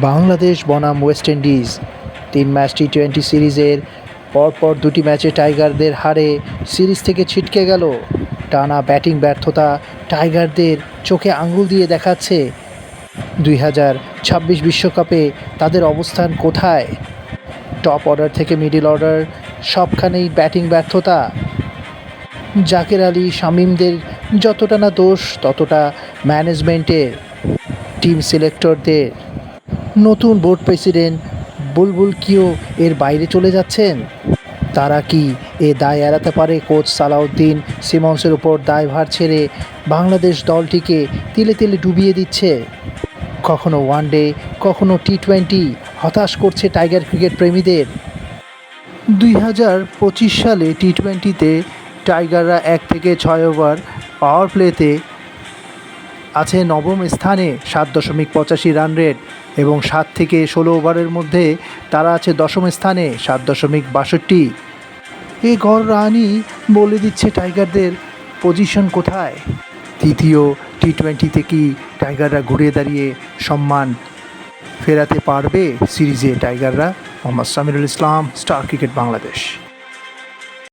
বাংলাদেশ বনাম West Indies. তিন match T twenty সিরিজের পরপর দুটি ম্যাচে টাইগারদের হারে সিরিজ থেকে ছিটকে গেল। টানা ব্যাটিং ব্যর্থতা টাইগারদের চোখে আঙুল দিয়ে দেখাচ্ছে। দুই হাজার ছাব্বিশ বিশ্বকাপে তাদের অবস্থান কোথায়? টপ অর্ডার থেকে মিডিল অর্ডার সবখানেই ব্যাটিং ব্যর্থতা। জাকের আলী, শামিমদের যতটা না দোষ, ততটা ম্যানেজমেন্টের। টিম সিলেক্টরদের নতুন বোর্ড প্রেসিডেন্ট বুলবুল কিও এর বাইরে চলে যাচ্ছেন? তারা কি এ দায় এড়াতে পারে কোচ সালাউদ্দিন? সিমন্সের উপর দায়ভার ছেড়ে বাংলাদেশ দলটিকে তিলে তিলে ডুবিয়ে দিচ্ছে? কখনো ওয়ানডে কখনো টি টোয়েন্টি হতাশ করছে টাইগার ক্রিকেট প্রেমীদের। দুই হাজার পঁচিশ সালে টি টোয়েন্টিতে টাইগাররা এক থেকে ছয় ওভার পাওয়ার প্লেতে আছে নবম স্থানে সাত দশমিক পঁচাশি রান রেট এবং সাত থেকে ষোলো ওভারের মধ্যে তারা আছে দশম স্থানে সাত দশমিক বাষট্টি। এ গড় রানই বলে দিচ্ছে টাইগারদের পজিশন কোথায়? তৃতীয় টি টোয়েন্টিতে কি টাইগাররা ঘুরে দাঁড়িয়ে সম্মান ফেরাতে পারবে সিরিজে টাইগাররা? Mohammad Samirul Islam, Star Cricket Bangladesh.